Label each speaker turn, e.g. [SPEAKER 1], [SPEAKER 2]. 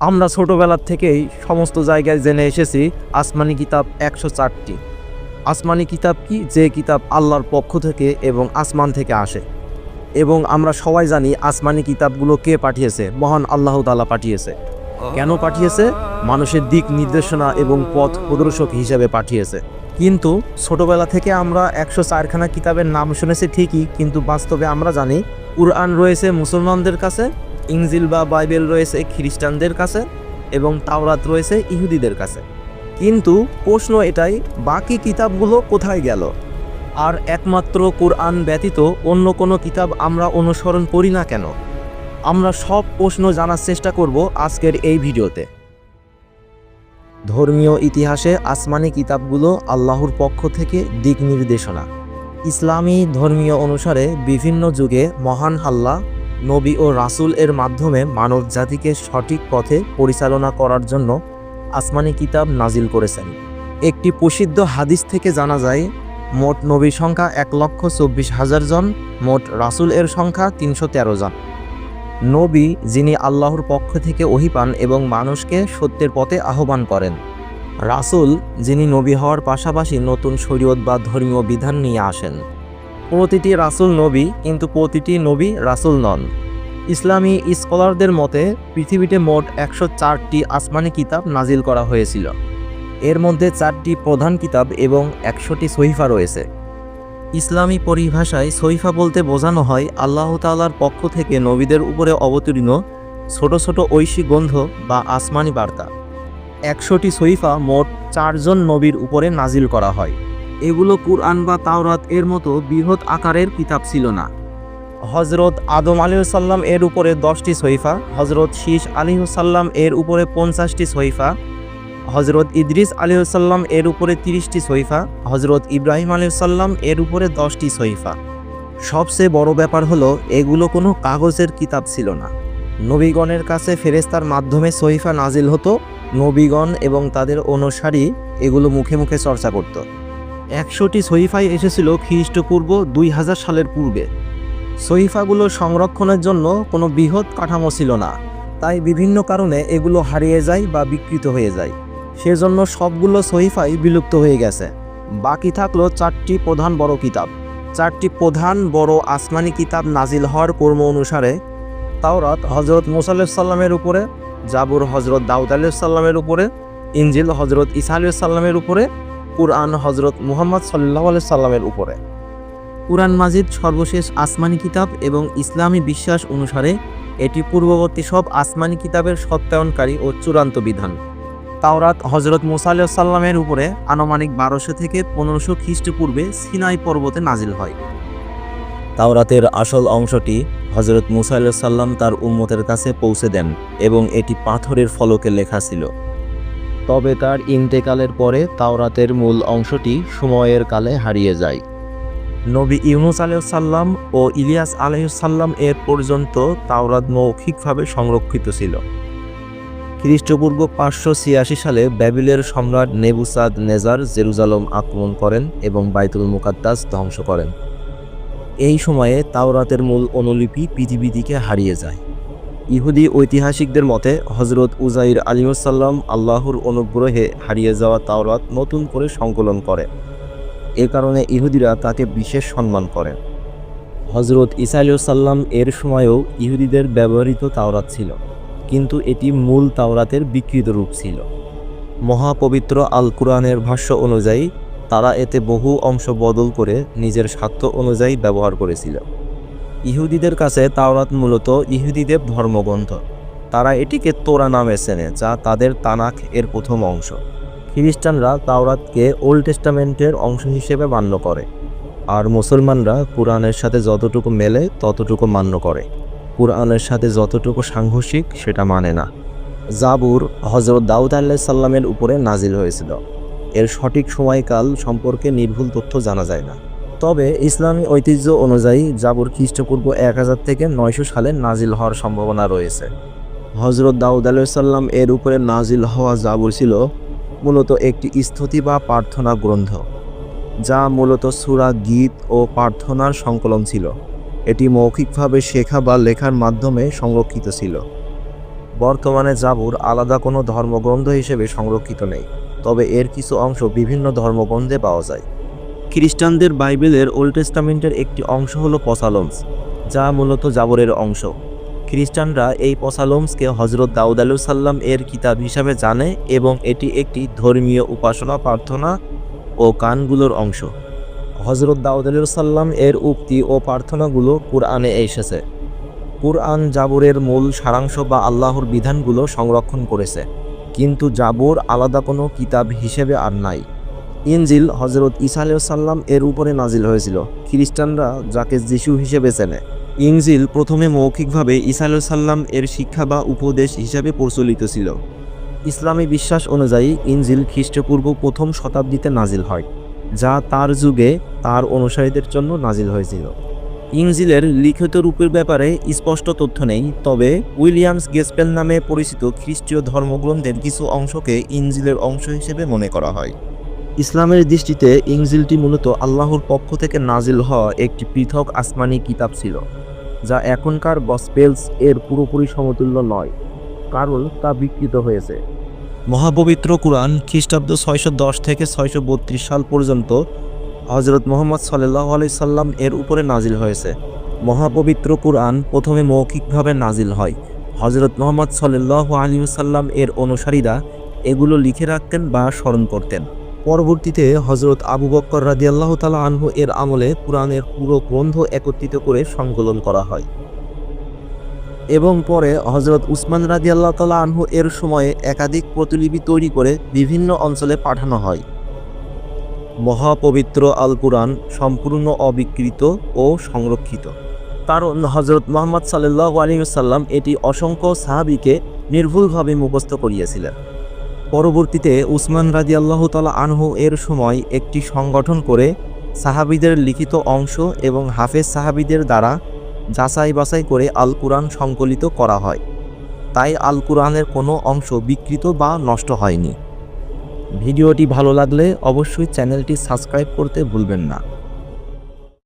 [SPEAKER 1] আমরা ছোটবেলার থেকেই সমস্ত জায়গায় জেনে এসেছি আসমানি কিতাব একশো চারটি। আসমানি কিতাব কি? যে কিতাব আল্লাহর পক্ষ থেকে এবং আসমান থেকে আসে। এবং আমরা সবাই জানি আসমানি কিতাবগুলো কে পাঠিয়েছে? মহান আল্লাহ তালা পাঠিয়েছে। কেন পাঠিয়েছে? মানুষের দিক নির্দেশনা এবং পথ প্রদর্শক হিসেবে পাঠিয়েছে। কিন্তু ছোটবেলা থেকে আমরা একশো চারখানা কিতাবের নাম শুনেছি ঠিকই, কিন্তু বাস্তবে আমরা জানি, কুরআন রয়েছে মুসলমানদের কাছে ইংজিল বা বাইবেল রয়েছে খ্রিস্টানদের কাছে এবং তাওরাত রয়েছে ইহুদিদের কাছে। কিন্তু প্রশ্ন এটাই, বাকি কিতাবগুলো কোথায় গেল? আর একমাত্র কোরআন ব্যতীত অন্য কোনো কিতাব আমরা অনুসরণ করি না কেন? আমরা সব প্রশ্ন জানার চেষ্টা করব আজকের এই ভিডিওতে। ধর্মীয় ইতিহাসে আসমানি কিতাবগুলো আল্লাহর পক্ষ থেকে দিক নির্দেশনা। ইসলামী ধর্মীয় অনুসারে বিভিন্ন যুগে মহান আল্লাহ নবী ও রাসূল এর মাধ্যমে মানব জাতিকে সঠিক পথে পরিচালনা করার জন্য আসমানি কিতাব নাজিল করেছেন। একটি প্রসিদ্ধ হাদিস থেকে জানা যায়, মোট নবীর সংখ্যা এক লক্ষ চব্বিশ হাজার জন, মোট রাসূল এর সংখ্যা তিনশো তেরো জন। নবী, যিনি আল্লাহর পক্ষ থেকে ওহি পান এবং মানুষকে সত্যের পথে আহ্বান করেন। রাসূল, যিনি নবী হওয়ার পাশাপাশি নতুন শরীয়ত বা ধর্মীয় বিধান নিয়ে আসেন। প্রতিটি রাসুল নবী কিন্তু প্রতিটি নবী রাসুল নন। ইসলামী স্কলারদের মতে, পৃথিবীতে মোট একশো চারটি আসমানি কিতাব নাজিল করা হয়েছিল। এর মধ্যে চারটি প্রধান কিতাব এবং একশোটি সহিফা রয়েছে। ইসলামী পরিভাষায় সহিফা বলতে বোঝানো হয় আল্লাহ তাআলার পক্ষ থেকে নবীদের উপরে অবতীর্ণ ছোট ছোট ঐশী গন্ধ বা আসমানি বার্তা। একশোটি সহিফা মোট চারজন নবীর উপরে নাজিল করা হয়। এগুলো কুরআন বা তাওরাত এর মতো বৃহৎ আকারের কিতাব ছিল না। হজরত আদম আলিহসাল্লাম এর উপরে দশটি সহিফা হজরত শীষ আলিহসাল্লাম এর উপরে পঞ্চাশটি সহিফা হজরত ইদ্রিস আলিহসাল্লাম এর উপরে তিরিশটি সহিফা হজরত ইব্রাহিম আলিহসাল্লাম এর উপরে দশটি সহিফা। সবচেয়ে বড় ব্যাপার হলো, এগুলো কোনো কাগজের কিতাব ছিল না। নবীগণের কাছে ফেরেস্তার মাধ্যমে সহিফা নাজিল হতো, নবীগণ এবং তাদের অনুসারী এগুলো মুখে মুখে চর্চা করত। একশোটি সহিফাই এসেছিল খ্রিস্টপূর্ব দুই হাজার সালের পূর্বে। সহিফাগুলো সংরক্ষণের জন্য কোনো বৃহৎ কাঠামো ছিল না, তাই বিভিন্ন কারণে এগুলো হারিয়ে যায় বা বিকৃত হয়ে যায়। সেজন্য সবগুলো সহিফাই বিলুপ্ত হয়ে গেছে। বাকি থাকল চারটি প্রধান বড় কিতাব। চারটি প্রধান বড় আসমানি কিতাব নাজিল হওয়ার কর্ম অনুসারে তাওরাত হজরত মুসাল্লাহ সাল্লামের উপরে, জাবুর হজরত দাউদ আলাহ সাল্লামের উপরে ইঞ্জিল হজরত ইসা আলাহ সাল্লামের উপরে কুরআন হজরত মুহাম্মদ সাল্লাহ সাল্লামের উপরে। কুরআন মাজিদ সর্বশেষ আসমানি কিতাব এবং ইসলামী বিশ্বাস অনুসারে এটি পূর্ববর্তী সব আসমানি কিতাবের সত্যায়নকারী ও চূড়ান্ত বিধান। তাওরাত হজরত মুসা আলাইহিস সাল্লামের উপরে আনুমানিক বারোশো থেকে পনেরোশো খ্রিস্টপূর্বে সিনাই পর্বতে নাজিল হয়। তাওরাতের আসল অংশটি হজরত মুসা আলাইহিস সাল্লাম তার উম্মতের কাছে পৌঁছে দেন এবং এটি পাথরের ফলকে লেখা ছিল। তবে তার ইন্তেকালের পরে তাওরাতের মূল অংশটি সময়ের কালে হারিয়ে যায়। নবী ইউনুস আলাইসাল্লাম ও ইলিয়াস আলাইসাল্লাম এর পর্যন্ত তাওরাত মৌখিকভাবে সংরক্ষিত ছিল। খ্রিস্টপূর্ব পাঁচশো ছিয়াশি সালে ব্যাবিলের সম্রাট নেবুসাদ নেজার জেরুজালম আক্রমণ করেন এবং বাইতুল মুকাদ্দাস ধ্বংস করেন। এই সময়ে তাওরাতের মূল অনুলিপি পৃথিবী দিকে হারিয়ে যায়। ইহুদি ঐতিহাসিকদের মতে হজরত উজাইর আলিমুসাল্লাম আল্লাহর অনুগ্রহে হারিয়ে যাওয়া তাওরাত নতুন করে সংকলন করে। এ কারণে ইহুদিরা তাকে বিশেষ সম্মান করেন হজরত ইসা সাল্লাম এর সময়েও ইহুদিদের ব্যবহৃত তাওরাত ছিল, কিন্তু এটি মূল তাওরাতের বিকৃত রূপ ছিল। মহাপবিত্র আল কুরআনের ভাষ্য অনুযায়ী, তারা এতে বহু অংশ বদল করে নিজের স্বার্থ অনুযায়ী ব্যবহার করেছিল। ইহুদিদের কাছে তাওরাত মূলত ইহুদিদের ধর্মগ্রন্থ। তারা এটিকে তোরা নামে চেনে, যা তাদের তানাক এর প্রথম অংশ। খ্রিস্টানরা তাওরাতকে ওল্ড টেস্টামেন্টের অংশ হিসেবে মান্য করে, আর মুসলমানরা কোরআনের সাথে যতটুকু মেলে, ততটুকু মান্য করে। কোরআনের সাথে যতটুকু সাংঘর্ষিক, সেটা মানে না। জাবুর হজরত দাউদ আল্লাহ সাল্লামের উপরে নাজিল হয়েছিল। এর সঠিক সময়কাল সম্পর্কে নির্ভুল তথ্য জানা যায় না। তবে ইসলামী ঐতিহ্য অনুযায়ী জাবুর খ্রিস্টপূর্ব এক হাজার থেকে নয়শো সালে নাজিল হওয়ার সম্ভাবনা রয়েছে। হজরত দাউদ আলাইসাল্লাম এর উপরে নাজিল হওয়া জাবুর ছিল মূলত একটি স্তুতি বা প্রার্থনা গ্রন্থ, যা মূলত সুরা, গীত ও প্রার্থনার সংকলন ছিল। এটি মৌখিকভাবে শেখা বা লেখার মাধ্যমে সংরক্ষিত ছিল। বর্তমানে জাবুর আলাদা কোনো ধর্মগ্রন্থ হিসেবে সংরক্ষিত নেই, তবে এর কিছু অংশ বিভিন্ন ধর্মগ্রন্থে পাওয়া যায়। খ্রিস্টানদের বাইবেলের ওল্ড টেস্টামেন্টের একটি অংশ হলো পসালমস, যা মূলত জাবরের অংশ। খ্রিস্টানরা এই পসালমসকে হজরত দাউদ আলু সাল্লাম এর কিতাব হিসাবে জানে এবং এটি একটি ধর্মীয় উপাসনা, প্রার্থনা ও কানগুলোর অংশ। হজরত দাউদ আলু সাল্লাম এর উক্তি ও প্রার্থনাগুলো কুরআনে এসেছে। কুরআন জাবরের মূল সারাংশ বা আল্লাহর বিধানগুলো সংরক্ষণ করেছে, কিন্তু জাবর আলাদা কোনো কিতাব হিসেবে আর নাই। ইনজিল হজরত ইসা সাল্লাম এর উপরে নাজিল হয়েছিল। খ্রিস্টানরা যাকে যিশু হিসেবে চেনে। ইনজিল প্রথমে মৌখিকভাবে ইসা সাল্লাম এর শিক্ষা বা উপদেশ হিসাবে প্রচলিত ছিল। ইসলামী বিশ্বাস অনুযায়ী ইনজিল খ্রিস্টপূর্ব প্রথম শতাব্দীতে নাজিল হয়, যা তার যুগে তার অনুসারীদের জন্য নাজিল হয়েছিল। ইনজিলের লিখিত রূপের ব্যাপারে স্পষ্ট তথ্য নেই, তবে উইলিয়ামস গেসপেল নামে পরিচিত খ্রিস্টীয় ধর্মগ্রন্থের কিছু অংশকে ইনজিলের অংশ হিসেবে মনে করা হয়। ইসলামের দৃষ্টিতে ইংজিলটি মূলত আল্লাহর পক্ষ থেকে নাজিল হওয়া একটি পৃথক আসমানি কিতাব ছিল, যা এখনকার গসপেলস এর পুরোপুরি সমতুল্য নয়, কারণ তা বিকৃত হয়েছে। মহাপবিত্র কুরআন খ্রিস্টাব্দ ছয়শো দশ থেকে ছয়শো বত্রিশ সাল পর্যন্ত হজরত মোহাম্মদ সাল্লাহ আলি সাল্লাম এর উপরে নাজিল হয়েছে। মহাপবিত্র কুরআন প্রথমে মৌখিকভাবে নাজিল হয়। হজরত মোহাম্মদ সাল্লাহ আলী সাল্লাম এর অনুসারীরা এগুলো লিখে রাখতেন বা স্মরণ করতেন। পরবর্তীতে হজরত আবু বক্কর রাদিয়াল্লাহ তালা আনহু এর আমলে কুরআনের পুরো গ্রন্থ একত্রিত করে সংকলন করা হয়। এবং পরে হজরত উসমান রাদিয়াল্লাহ তালা আনহু এর সময়ে একাধিক প্রতিলিপি তৈরি করে বিভিন্ন অঞ্চলে পাঠানো হয়। মহাপবিত্র আল কুরআন সম্পূর্ণ অবিকৃত ও সংরক্ষিত। কারণ হজরত মোহাম্মদ সাল্লাহ আলিয়াল্লাম এটি অসংখ্য সাহাবিকে নির্ভুলভাবে মুখস্থ করিয়েছিলেন। পরবর্তীতে উসমান রাজি আল্লাহ তালা আনহু এর সময় একটি সংগঠন করে সাহাবিদের লিখিত অংশ এবং হাফেজ সাহাবিদের দ্বারা যাচাই বাছাই করে আল কুরআন সংকলিত করা হয়। তাই আল কুরআনের কোনো অংশ বিকৃত বা নষ্ট হয়নি। ভিডিওটি ভালো লাগলে অবশ্যই চ্যানেলটি সাবস্ক্রাইব করতে ভুলবেন না।